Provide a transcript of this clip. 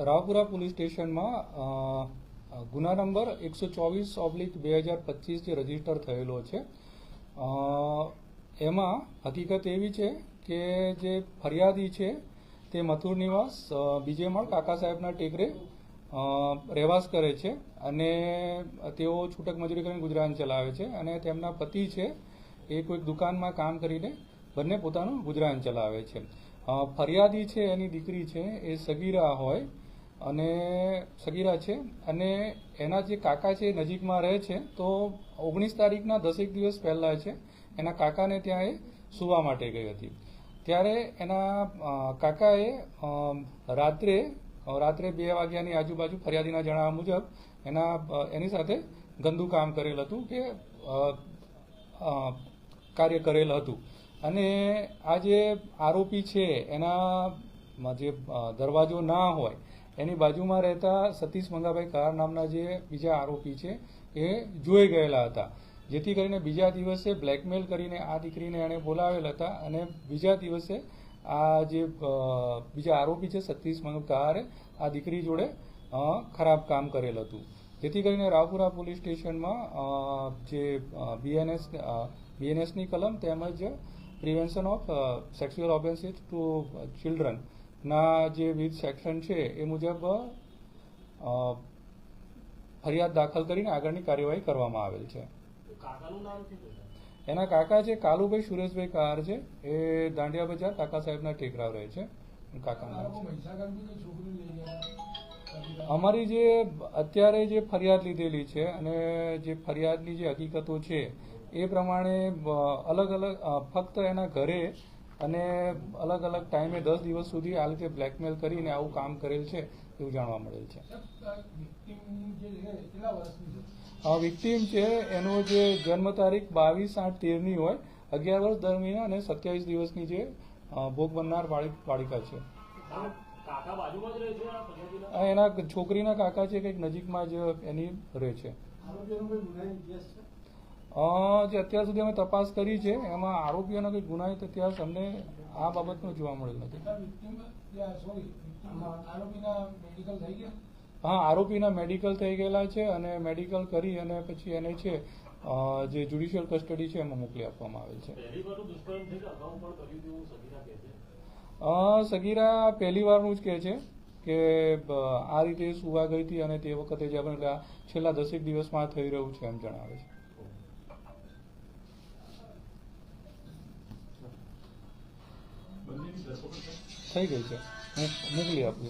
Raopura police સ્ટેશનમાં ગુના number એકસો ચોવીસ ઓબ્લિક બે હજાર પચીસ જે રજિસ્ટર થયેલો છે. એમાં હકીકત એવી છે કે જે ફરિયાદી છે તે મથુર નિવાસ બીજે માળ કાકા સાહેબના ટેકરે રહેવાસ કરે છે અને તેઓ છૂટક મજૂરી કરીને ગુજરાન ચલાવે છે અને તેમના પતિ છે એ કોઈક દુકાનમાં કામ કરીને બંને પોતાનું ગુજરાન ચલાવે છે. ફરિયાદી છે, એની દીકરી છે, એ સગીરા હોય અને સગીરા છે અને એના જે કાકા છે એ નજીકમાં રહે છે, તો ઓગણીસ તારીખના દસેક દિવસ પહેલાં છે, એના કાકાને ત્યાં એ સુવા માટે ગઈ હતી. ત્યારે એના કાકાએ રાત્રે રાત્રે બે વાગ્યાની આજુબાજુ ફરિયાદીના જણાવ્યા મુજબ એના એની સાથે ગંદુ કામ કરેલ હતું કે કાર્ય કરેલ હતું. અને આ જે આરોપી છે એના જે દરવાજો ના હોય, એની બાજુમાં રહેતા સતીશ મંગાભાઈ કાર નામના જે બીજા આરોપી છે, એ જોઈ ગયેલા હતા. જેથી કરીને બીજા દિવસે બ્લેકમેલ કરીને આ દીકરીને એણે બોલાવેલ હતા અને બીજા દિવસે આ જે બીજા આરોપી છે, સતીશ મંગાભાઈ આ દીકરી જોડે ખરાબ કામ કરેલ હતું. જેથી કરીને રાવપુરા પોલીસ સ્ટેશનમાં જે બીએનએસ બીએનએસની કલમ તેમજ prevention of sexual offences to children ના જે વિવિધ સેક્શન છે એ મુજબ ફરિયાદ દાખલ કરીને આગળની કાર્યવાહી કરવામાં આવેલ છે. કાકાનું નામ શું છે એના કાકા છે કાલુભાઈ સુરેશભાઈ કાર છે. એ દાંડિયા બજાર કાકા સાહેબના ટેકરાવ રહે છે. કાકાનું નામ છે. અમારી જે અત્યારે જે ફરિયાદ લીધેલી છે અને જે ફરિયાદની જે હકીકતો છે એ પ્રમાણે અલગ અલગ ફક્ત એના ઘરે અને અલગ અલગ ટાઈમે દસ દિવસ સુધી આ રીતે બ્લેકમેલ કરીને આવું કામ કરેલ છે એવું જાણવા મળેલ છે. વિક્ટીમ છે એનો જે જન્મ તારીખ બાવીસ આઠ તેરની હોય અગિયાર વર્ષ દરમિયાન અને સત્યાવીસ દિવસની જે ભોગ બનનાર બાળિક બાળિકા છે. એના છોકરીના કાકા છે કંઈક નજીકમાં જ એની રહે છે. જે અત્યાર સુધી અમે તપાસ કરી છે એમાં આરોપીઓનો કંઈક ગુનાહિત ઇતિહાસ અમને આ બાબતનો જોવા મળેલ નથી. હા. આરોપીના મેડિકલ થઈ ગયેલા છે અને મેડિકલ કરી અને પછી એને છે જે જ્યુડિશિયલ કસ્ટડી છે એમાં મોકલી આપવામાં આવેલ છે? સગીરા પહેલી વારનું જ કહે છે કે આ રીતે સુવા ગઈ હતી અને તે વખતે જે આપણે છેલ્લા દસેક દિવસમાં થઈ રહ્યું છે એમ જણાવે છે. થઈ ગઈ છે. મોકલી આપું.